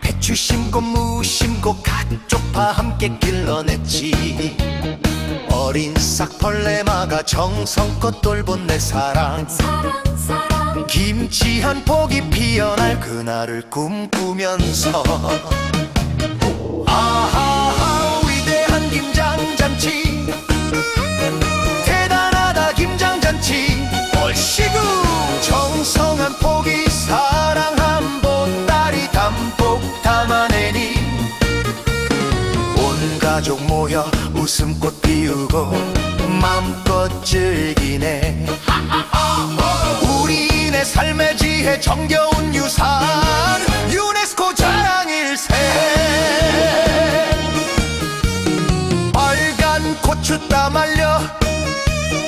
배추 심고 무 심고 갓쪽파 함께 길러냈지. 어린 싹벌레 막아 정성껏 돌본 내 사랑. 사랑 사랑. 김치 한 폭이 피어날 그날을 꿈꾸면서. 아하하 가족 모여 웃음꽃 피우고 마음껏 즐기네. 우리네 삶의 지혜 정겨운 유산 유네스코 자랑 일세 빨간 고추 땀 말려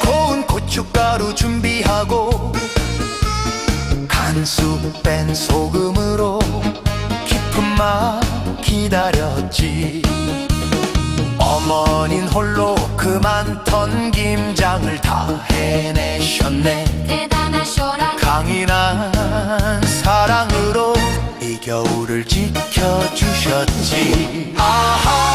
고운 고춧가루 준비하고 간수 뺀 소금으로 깊은 맛 기다렸지 어머닌 홀로 그 많던 김장을 다 해내셨네. 대단하셔라. 강인한 사랑으로 이 겨울을 지켜주셨지. 아하하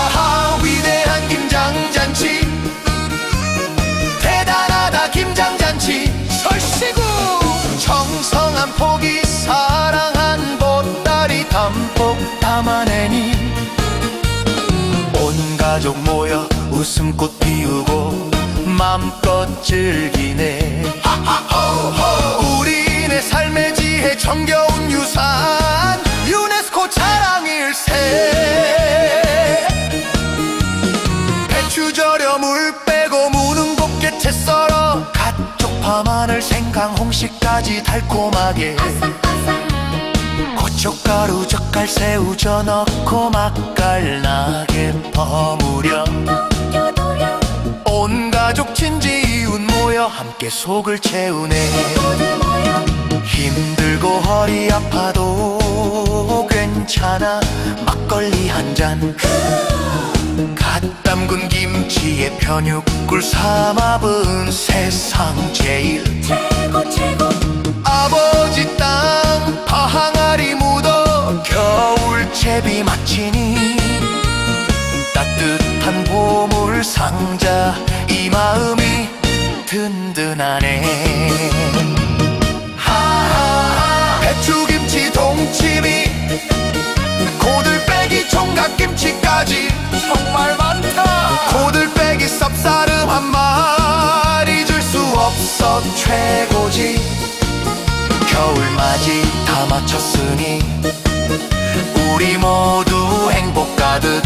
가족 모여 웃음꽃 피우고 맘껏 즐기네. 우리네 삶의 지혜 정겨운 유산 유네스코 자랑일세. 배추 절여 물 빼고 무는 곱게 채 썰어 갓쪽파 마늘 생강 홍시까지 달콤하게 고춧가루 젓갈 새우 져 넣고 맛깔나게 버무려. 온 가족 친지 이웃 모여 함께 속을 채우네. 힘들고 허리 아파도 괜찮아. 막걸리 한 잔. 갓 담근 김치에 편육굴 삼합은 세상 제일. 최고 최고. 아버지 땅 채비 마치니 따뜻한 보물 상자 이 마음이 든든하네. 하하하. 배추김치 동치미 고들빼기 총각김치까지 정말 많다. 고들빼기 쌉싸름 한 마리 줄 수 없어 최고지. 겨울맞이 다 마쳤으니 우리 모두 행복 가득